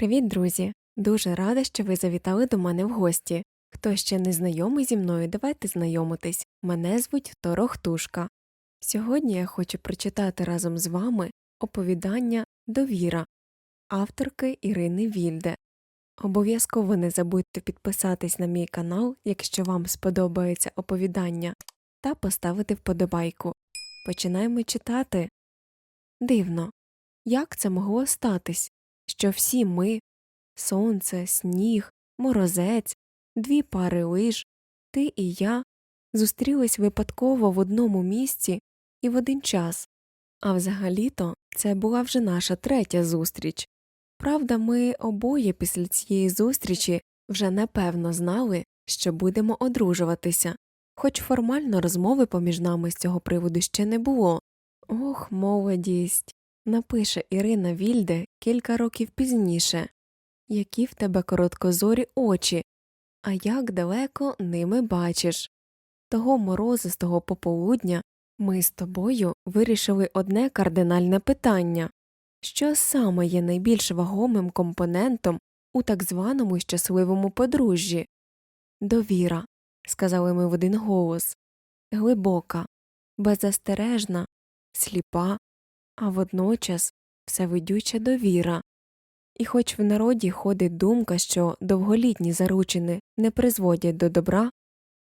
Привіт, друзі! Дуже рада, що ви завітали до мене в гості. Хто ще не знайомий зі мною, давайте знайомитись. Мене звуть Торохтушка. Сьогодні я хочу прочитати разом з вами оповідання Довіра авторки Ірини Вільде. Обов'язково не забудьте підписатись на мій канал, якщо вам сподобається оповідання, та поставити вподобайку. Починаємо читати. Дивно, як це могло статись, що всі ми сонце, сніг, морозець, дві пари лиж, ти і я зустрілись випадково в одному місці і в один час. А взагалі-то це була вже наша третя зустріч. Правда, ми обоє після цієї зустрічі вже напевно знали, що будемо одружуватися, хоч формально розмови поміж нами з цього приводу ще не було. Ох, молодість. Напише Ірина Вільде кілька років пізніше які в тебе короткозорі очі, а як далеко ними бачиш. Того морозистого пополудня ми з тобою вирішили одне кардинальне питання що саме є найбільш вагомим компонентом у так званому щасливому подружжі? Довіра, сказали ми в один голос, глибока, беззастережна, сліпа, а водночас всевидюча довіра. І хоч в народі ходить думка, що довголітні заручини не призводять до добра,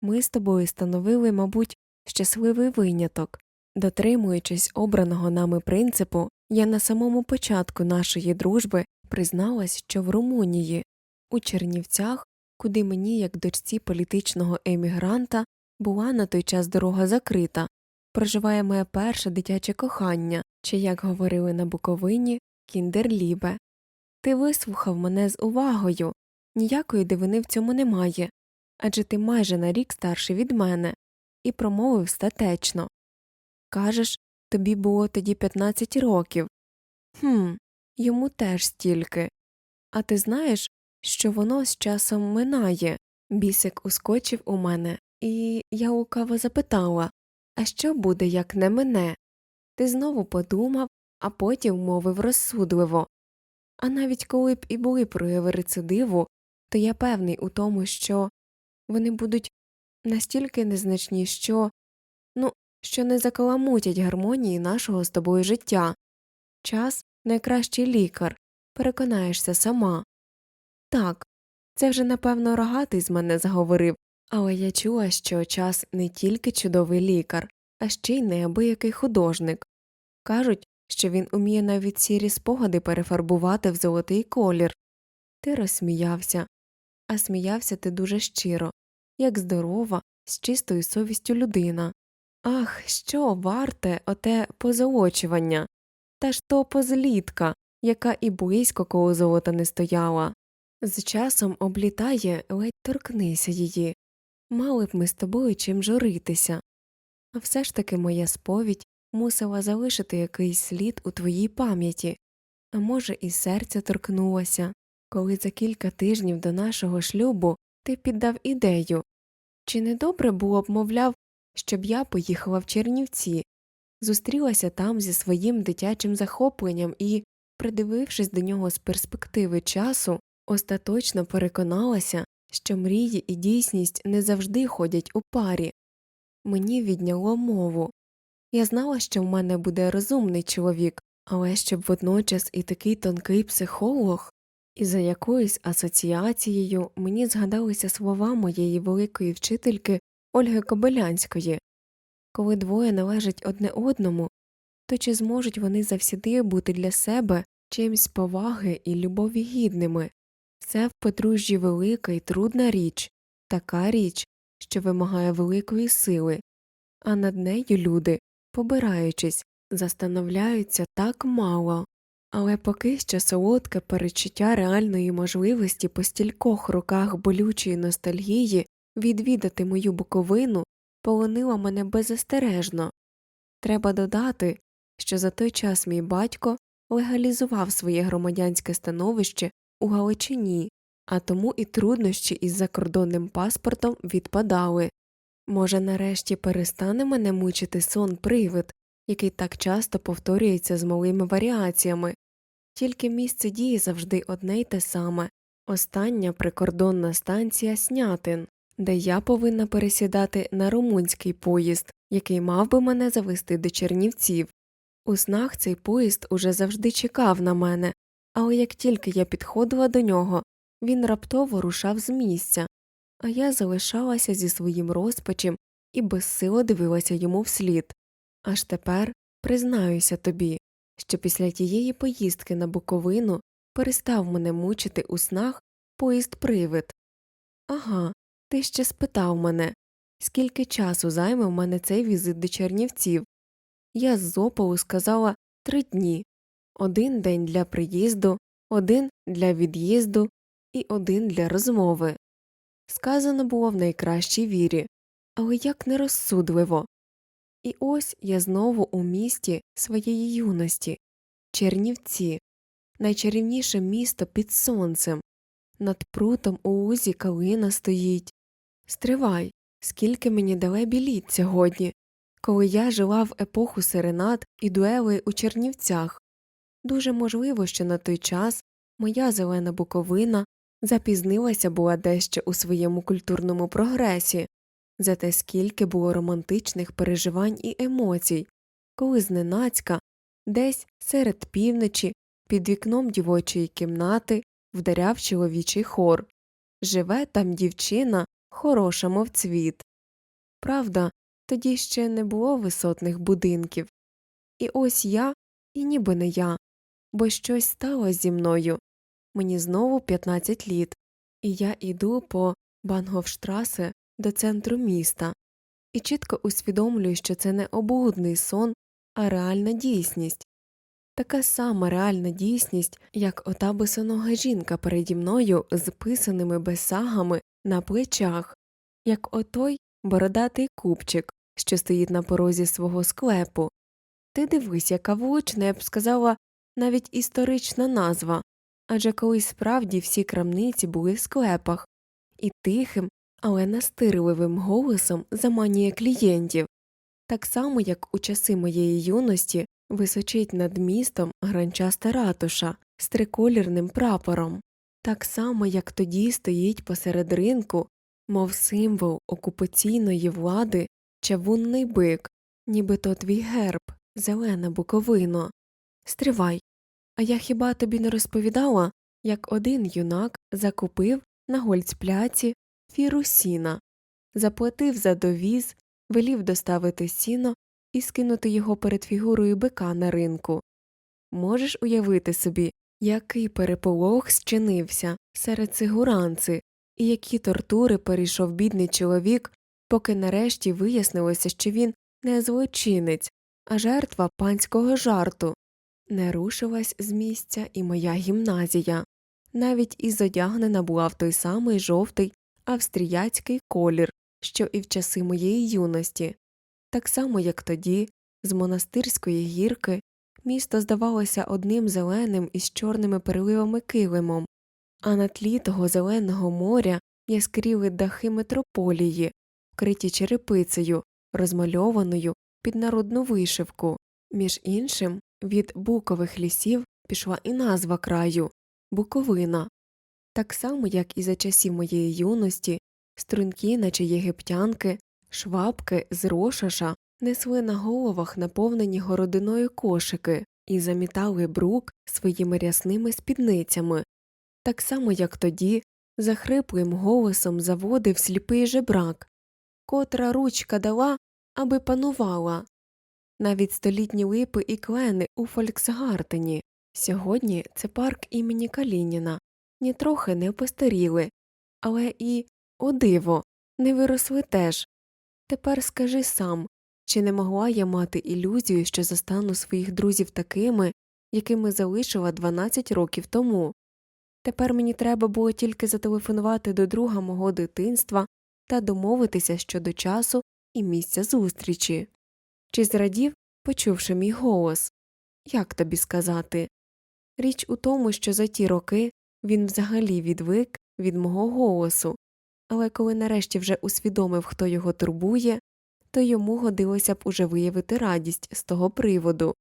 ми з тобою становили, мабуть, щасливий виняток. Дотримуючись обраного нами принципу, я на самому початку нашої дружби призналась, що в Румунії, у Чернівцях, куди мені, як дочці політичного емігранта, була на той час дорога закрита, проживає моє перше дитяче кохання, чи, як говорили на Буковині, кіндерлібе. Ти вислухав мене з увагою, ніякої дивини в цьому немає, адже ти майже на рік старший від мене, і промовив статечно Кажеш, тобі було тоді 15 років. Хм, йому теж стільки. А ти знаєш, що воно з часом минає. Бісик ускочив у мене, і я лукаво запитала А що буде, як не мене? Ти знову подумав, а потім мовив розсудливо а навіть коли б і були прояви рецидиву, то я певний у тому, що вони будуть настільки незначні, що ну, що не закаламутять гармонії нашого з тобою життя. Час найкращий лікар, переконаєшся сама. Так, це вже напевно рогатий з мене заговорив, але я чула, що час не тільки чудовий лікар, а ще й неабиякий художник. Кажуть, що він уміє навіть сірі спогади перефарбувати в золотий колір. Ти розсміявся, а сміявся ти дуже щиро, як здорова, з чистою совістю людина. Ах, що варте оте позолочування, та ж то позлітка, яка і близько коло золота не стояла. З часом облітає, ледь торкнися її. Мали б ми з тобою чим журитися. А все ж таки моя сповідь мусила залишити якийсь слід у твоїй пам'яті, а може, і серця торкнулося, коли за кілька тижнів до нашого шлюбу ти піддав ідею. Чи не добре було б, мовляв, щоб я поїхала в Чернівці, зустрілася там зі своїм дитячим захопленням і, придивившись до нього з перспективи часу, остаточно переконалася, що мрії і дійсність не завжди ходять у парі. Мені відняло мову. Я знала, що в мене буде розумний чоловік, але щоб водночас і такий тонкий психолог, і за якоюсь асоціацією мені згадалися слова моєї великої вчительки Ольги Кобилянської коли двоє належать одне одному, то чи зможуть вони завсіди бути для себе чимсь поваги і любові гідними? Це в подружжі велика і трудна річ, така річ, що вимагає великої сили, а над нею люди побираючись, застановляються так мало, але поки що солодке перечуття реальної можливості по стількох роках болючої ностальгії відвідати мою буковину полонило мене беззастережно. Треба додати, що за той час мій батько легалізував своє громадянське становище у Галичині, а тому і труднощі із закордонним паспортом відпадали. Може, нарешті перестане мене мучити сон привид, який так часто повторюється з малими варіаціями, тільки місце дії завжди одне й те саме остання прикордонна станція Снятин, де я повинна пересідати на румунський поїзд, який мав би мене завести до Чернівців. У снах цей поїзд уже завжди чекав на мене, але як тільки я підходила до нього, він раптово рушав з місця, а я залишалася зі своїм розпачем і безсило дивилася йому вслід. Аж тепер признаюся тобі, що після тієї поїздки на Буковину перестав мене мучити у снах поїзд привид. Ага, ти ще спитав мене, скільки часу займе в мене цей візит до Чернівців. Я з зопалу сказала три дні один день для приїзду, один для від'їзду і один для розмови. Сказано було в найкращій вірі, але як нерозсудливо. І ось я знову у місті своєї юності Чернівці, найчарівніше місто під сонцем. Над прутом у лузі калина стоїть. Стривай, скільки мені далебі літ сьогодні, коли я жила в епоху серенад і дуелей у Чернівцях. Дуже можливо, що на той час моя зелена буковина запізнилася була дещо у своєму культурному прогресі, зате скільки було романтичних переживань і емоцій, коли зненацька, десь серед півночі, під вікном дівочої кімнати вдаряв чоловічий хор Живе там дівчина, хороша, мов цвіт. Правда, тоді ще не було висотних будинків. І ось я, і ніби не я, бо щось сталося зі мною. Мені знову 15 літ, і я іду по Бангофштрасе до центру міста, і чітко усвідомлюю, що це не облудний сон, а реальна дійсність. Така сама реальна дійсність, як ота босонога жінка переді мною з писаними бесагами на плечах, як отой бородатий купчик, що стоїть на порозі свого склепу. Ти дивись, яка влучна, я б сказала, навіть історична назва, адже колись справді всі крамниці були в склепах, і тихим, але настирливим голосом заманює клієнтів, так само, як у часи моєї юності височить над містом гранчаста ратуша з триколірним прапором, так само, як тоді стоїть посеред ринку, мов символ окупаційної влади чавунний бик, ніби то твій герб, зелена буковино. Стривай. А я хіба тобі не розповідала, як один юнак закупив на гольцпляці фіру сіна, заплатив за довіз, велів доставити сіно і скинути його перед фігурою бика на ринку. Можеш уявити собі, який переполох зчинився серед сигуранци, і які тортури перейшов бідний чоловік, поки нарешті вияснилося, що він не злочинець, а жертва панського жарту. Не рушилась з місця і моя гімназія, навіть і зодягнена була в той самий жовтий австріяцький колір, що і в часи моєї юності. Так само, як тоді, з монастирської гірки, місто здавалося одним зеленим із чорними переливами килимом, а на тлі того зеленого моря яскріли дахи метрополії, вкриті черепицею, розмальованою під народну вишивку. Між іншим, від букових лісів пішла і назва краю Буковина. Так само, як і за часів моєї юності, струнки, наче єгиптянки, швабки з рошаша несли на головах наповнені городиною кошики і замітали брук своїми рясними спідницями, так само, як тоді, захриплим голосом заводив сліпий жебрак, котра ручка дала, аби панувала. Навіть столітні липи і клени у Фольксгартені. Сьогодні це парк імені Калініна, нітрохи не постаріли, але і, о диво, не виросли теж. Тепер скажи сам, чи не могла я мати ілюзію, що застану своїх друзів такими, якими залишила 12 років тому. Тепер мені треба було тільки зателефонувати до друга мого дитинства та домовитися щодо часу і місця зустрічі. Чи зрадів, почувши мій голос? Як тобі сказати? Річ у тому, що за ті роки він взагалі відвик від мого голосу, але коли нарешті вже усвідомив, хто його турбує, то йому годилося б уже виявити радість з того приводу.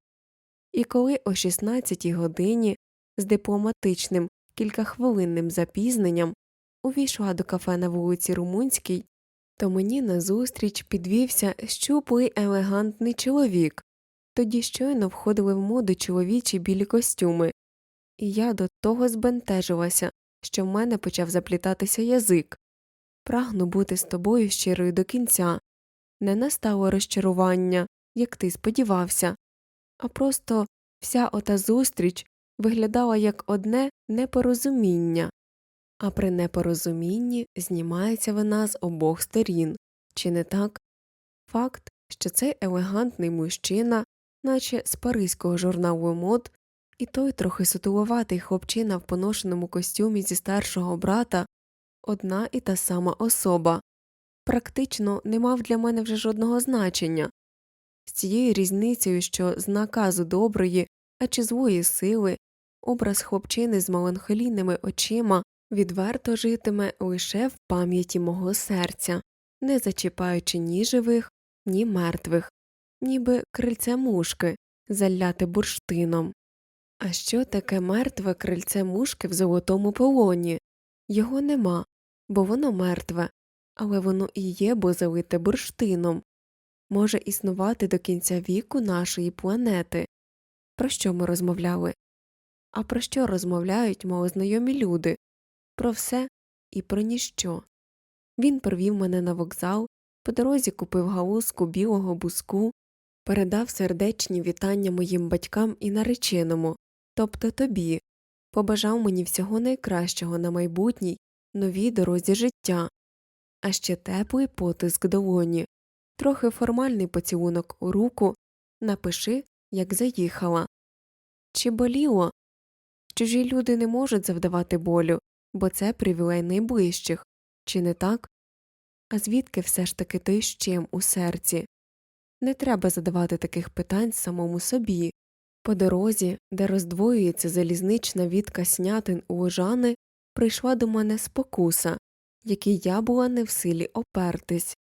І коли о 16 годині з дипломатичним кількахвилинним запізненням увійшла до кафе на вулиці Румунській, то мені назустріч підвівся щуплий елегантний чоловік. Тоді щойно входили в моду чоловічі білі костюми, і я до того збентежилася, що в мене почав заплітатися язик. Прагну бути з тобою щирою до кінця. Не настало розчарування, як ти сподівався, а просто вся ота зустріч виглядала як одне непорозуміння, а при непорозумінні знімається вина з обох сторін, чи не так? Факт, що цей елегантний мужчина, наче з паризького журналу мод, і той трохи сутуловатий хлопчина в поношеному костюмі зі старшого брата одна і та сама особа, практично не мав для мене вже жодного значення. З цією різницею, що з наказу доброї, а чи злої сили, образ хлопчини з меланхолійними очима відверто житиме лише в пам'яті мого серця, не зачіпаючи ні живих, ні мертвих, ніби крильце мушки, заляте бурштином. А що таке мертве крильце мушки в золотому полоні? Його нема, бо воно мертве, але воно і є, бо залите бурштином, може існувати до кінця віку нашої планети. Про що ми розмовляли? А про що розмовляють малознайомі люди? Про все і про ніщо. Він провів мене на вокзал, по дорозі купив галузку білого буску, передав сердечні вітання моїм батькам і нареченому, тобто тобі, побажав мені всього найкращого на майбутній новій дорозі життя, а ще теплий потиск долоні, трохи формальний поцілунок у руку, напиши, як заїхала. Чи боліло? Чужі люди не можуть завдавати болю, бо це привілей найближчих, чи не так? А звідки все ж таки той щем у серці? Не треба задавати таких питань самому собі. По дорозі, де роздвоюється залізнична відка снятин у Лужани, прийшла до мене спокуса, якій я була не в силі опертись.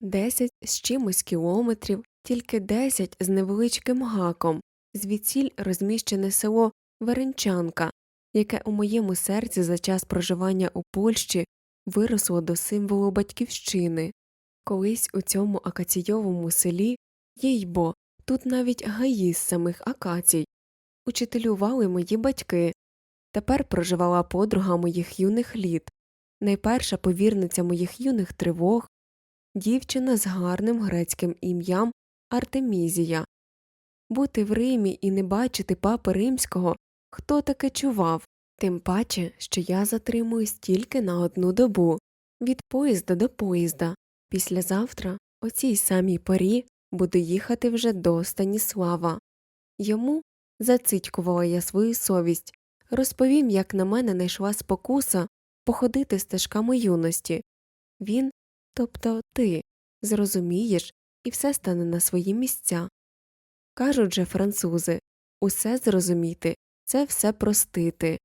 Десять з чимось кілометрів, тільки десять з невеличким гаком, звідсіль розміщене село Веренчанка, яке у моєму серці за час проживання у Польщі виросло до символу батьківщини. Колись у цьому акаційовому селі, їй бо, тут навіть гаї з самих акацій, учителювали мої батьки. Тепер проживала подруга моїх юних літ, найперша повірниця моїх юних тривог, дівчина з гарним грецьким ім'ям Артемізія. Бути в Римі і не бачити папи римського хто таке чував, тим паче, що я затримуюсь тільки на одну добу від поїзда до поїзда. Післязавтра, о цій самій порі, буду їхати вже до Станіслава. Йому зацитькувала я свою совість, розповім, як на мене найшла спокуса походити стежками юності. Він, тобто ти, зрозумієш, і все стане на свої місця. Кажуть же французи усе зрозуміти, це все простити.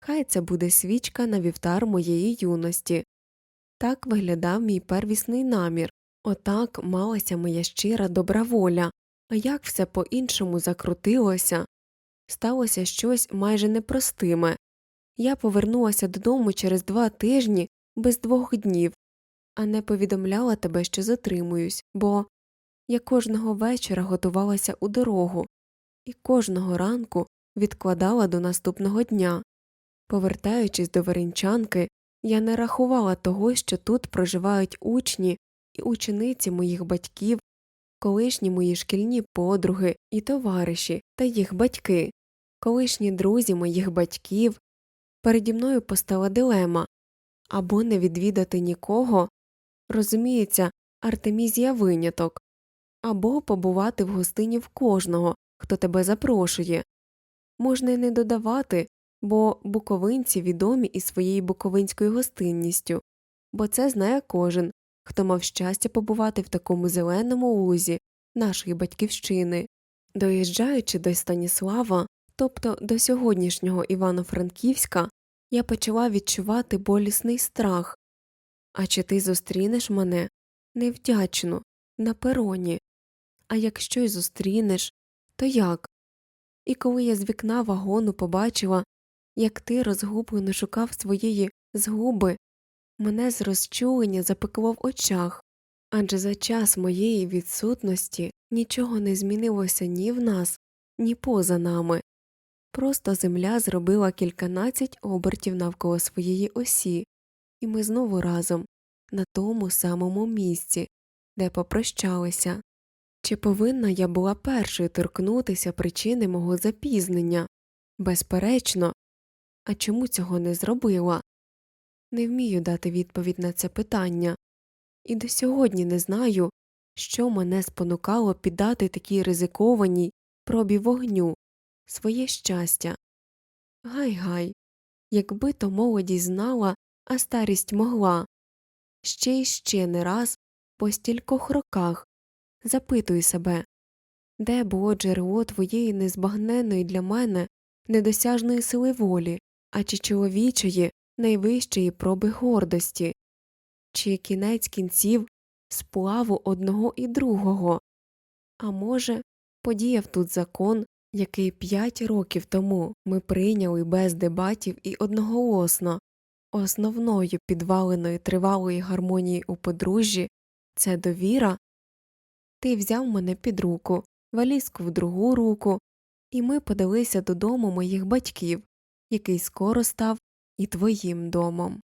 Хай це буде свічка на вівтар моєї юності. Так виглядав мій первісний намір, отак малася моя щира добра воля, а як все по іншому закрутилося. Сталося щось майже непростиме. Я повернулася додому через два тижні без двох днів, а не повідомляла тебе, що затримуюсь, бо я кожного вечора готувалася у дорогу і кожного ранку відкладала до наступного дня. Повертаючись до Веренчанки, я не рахувала того, що тут проживають учні і учениці моїх батьків, колишні мої шкільні подруги і товариші та їх батьки, колишні друзі моїх батьків. Переді мною постала дилема або не відвідати нікого, розуміється, Артемізія виняток, або побувати в гостині в кожного, хто тебе запрошує. Можна й не додавати, бо буковинці відомі і своєю буковинською гостинністю, бо це знає кожен, хто мав щастя побувати в такому зеленому лузі нашої батьківщини. Доїжджаючи до Станіслава, тобто до сьогоднішнього Івано-Франківська, я почала відчувати болісний страх. А чи ти зустрінеш мене невдячно, на пероні? А якщо й зустрінеш, то як? І коли я з вікна вагону побачила як ти розгублено шукав своєї згуби, мене з розчулення запекло в очах, адже за час моєї відсутності нічого не змінилося ні в нас, ні поза нами. Просто земля зробила кільканадцять обертів навколо своєї осі, і ми знову разом, на тому самому місці, де попрощалися. Чи повинна я була першою торкнутися причини мого запізнення? Безперечно. А чому цього не зробила? Не вмію дати відповідь на це питання, і до сьогодні не знаю, що мене спонукало піддати такій ризикованій пробі вогню, своє щастя. Гай гай, якби то молодість знала, а старість могла. Ще й ще не раз по стількох роках запитую себе, де було джерело твоєї незбагненної для мене недосяжної сили волі, а чи чоловічої найвищої проби гордості, чи кінець кінців сплаву одного і другого, а може, подіяв тут закон, який п'ять років тому ми прийняли без дебатів і одноголосно, основною підваленою тривалої гармонії у подружжі це довіра. Ти взяв мене під руку, валізку в другу руку, і ми подалися додому моїх батьків, який скоро став і твоїм домом.